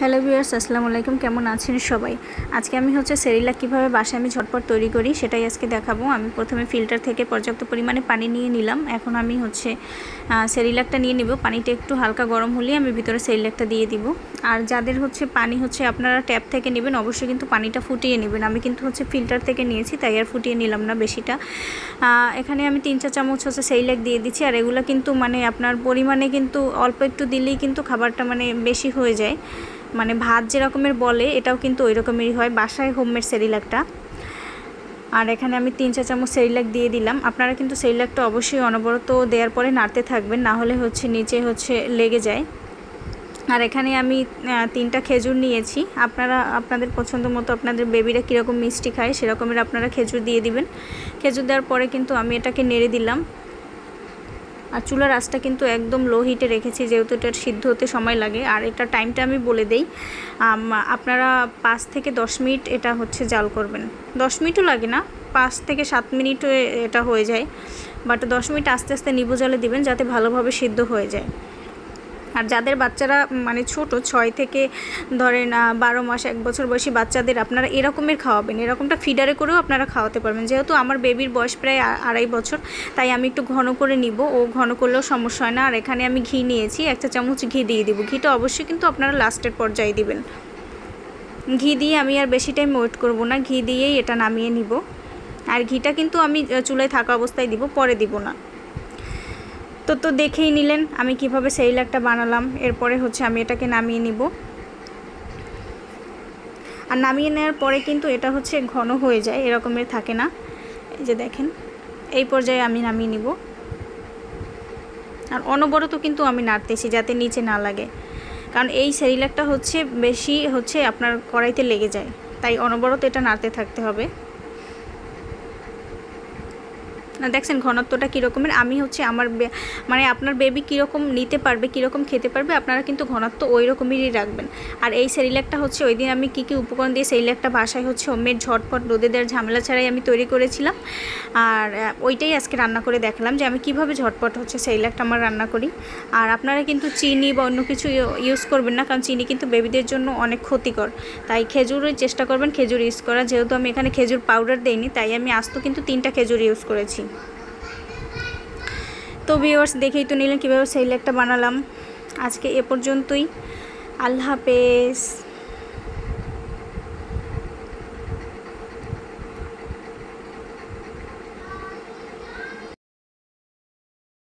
Hello viewers, আসসালামু আলাইকুম। কেমন আছেন সবাই? আজকে আমি হচ্ছে সেরিলাক কীভাবে বাসায় আমি ঝটপট তৈরি করি সেটাই আজকে দেখাবো। আমি প্রথমে ফিল্টার থেকে পর্যাপ্ত পরিমাণে পানি নিয়ে নিলাম। এখন আমি হচ্ছে সেরিলাকটা নিয়ে নিব। পানিটা একটু হালকা গরম হলেই আমি ভিতরে সেরিলাকটা দিয়ে দিব। আর যাদের হচ্ছে পানি হচ্ছে আপনারা ট্যাপ থেকে নেবেন, অবশ্যই কিন্তু পানিটা ফুটিয়ে নেবেন। আমি কিন্তু হচ্ছে ফিল্টার থেকে নিয়েছি, তাই আর ফুটিয়ে নিলাম না বেশিটা। এখানে আমি তিন চা চামচ হচ্ছে সেরিলাক দিয়ে দিচ্ছি। আর এগুলো কিন্তু মানে আপনার পরিমাণে কিন্তু অল্প একটু দিলেই কিন্তু খাবারটা মানে বেশি হয়ে যায়। মানে ভাত যে রকমের বলে, এটাও কিন্তু ওই রকমেরই হয়। বাসায় হোমমেড সেরিলাকটা। আর এখানে আমি তিন চা চামচ সেরিলাক দিয়ে দিলাম। আপনারা কিন্তু সেরিলাকটা অবশ্যই অনবরত দেওয়ার পরে নাড়তে থাকবেন, না হলে হচ্ছে নিচে হচ্ছে লেগে যায়। আর এখানে আমি তিনটা খেজুর নিয়েছি। আপনারা, আপনাদের পছন্দ মতো আপনাদের বেবিরা কীরকম মিষ্টি খায়, সেরকমের আপনারা খেজুর দিয়ে দিবেন। খেজুর দেওয়ার পরে কিন্তু আমি এটাকে নেড়ে দিলাম। আর চুলার আঁচটা কিন্তু একদম লো হিটে রেখেছি, যেহেতু এটার সিদ্ধ হতে সময় লাগে। আর এটা টাইমটা আমি বলে দেই আপনারা পাঁচ থেকে দশ মিনিট এটা হচ্ছে জাল করবেন। দশ মিনিটও লাগে না, পাঁচ থেকে সাত মিনিটও এটা হয়ে যায়। বাট দশ মিনিট আস্তে আস্তে নিবু জলে দিবেন, যাতে ভালোভাবে সিদ্ধ হয়ে যায়। আর যাদের বাচ্চারা মানে ছোট, ছয় থেকে ধরেন বারো মাস, এক বছর বয়সী বাচ্চাদের আপনারা এরকমের খাওয়াবেন। এরকমটা ফিডারে করেও আপনারা খাওয়াতে পারবেন। যেহেতু আমার বেবির বয়স প্রায় আড়াই বছর, তাই আমি একটু ঘন করে নিব। ও ঘন করলেও সমস্যা হয় না। আর এখানে আমি ঘি নিয়েছি, একটা চামচ ঘি দিয়ে দিব। ঘিটা অবশ্যই কিন্তু আপনারা লাস্টের পর্যায়ে দিবেন। ঘি দিয়ে আমি আর বেশি টাইম ওয়েট করব না। ঘি দিয়েই এটা নামিয়ে নিব। আর ঘিটা কিন্তু আমি চুলায় থাকা অবস্থায় দিব, পরে দিব না। তো তো দেখেই নিলেন আমি কীভাবে সেইলাকটা বানালাম। এরপরে হচ্ছে আমি এটাকে নামিয়ে নিব। আর নামিয়ে নেওয়ার পরে কিন্তু এটা হচ্ছে ঘন হয়ে যায়, এরকমের থাকে না। এই যে দেখেন, এই পর্যায়ে আমি নামিয়ে নিব। আর অনবরত কিন্তু আমি নাড়তেছি যাতে নিচে না লাগে। কারণ এই সেরিলাকটা হচ্ছে বেশি হচ্ছে আপনার কড়াইতে লেগে যায়, তাই অনবরত এটা নাড়তে থাকতে হবে। না, দেখছেন ঘনত্বটা কীরকমের? আমি হচ্ছে আমার মানে আপনার বেবি কীরকম নিতে পারবে, কীরকম খেতে পারবে, আপনারা কিন্তু ঘনত্ব ওই রকমেরই রাখবেন। আর এই সেরিলাকটা হচ্ছে, ওই দিন আমি কী কী উপকরণ দিয়ে সেরিলাকটা বাসায় হচ্ছে হোমমেড ঝটপট রোদে দেওয়ার ঝামেলা ছাড়াই আমি তৈরি করেছিলাম। আর ওইটাই আজকে রান্না করে দেখালাম যে আমি কীভাবে ঝটপট হচ্ছে সেরিলাকটা আমার রান্না করি। আর আপনারা কিন্তু চিনি বা অন্য কিছু ইউজ করবেন না, কারণ চিনি কিন্তু বেবিদের জন্য অনেক ক্ষতিকর। তাই খেজুরের চেষ্টা করবেন খেজুর ইউজ করা। যেহেতু আমি এখানে খেজুর পাউডার দেইনি, তাই আমি আস্ত কিন্তু তিনটা খেজুর ইউজ করেছি। তো ভিউয়ার্স দেখেই তো নিলেন কীভাবে সেই লেকটা বানালাম। আজকে এ পর্যন্তই। আল্লাহ হাফেজ।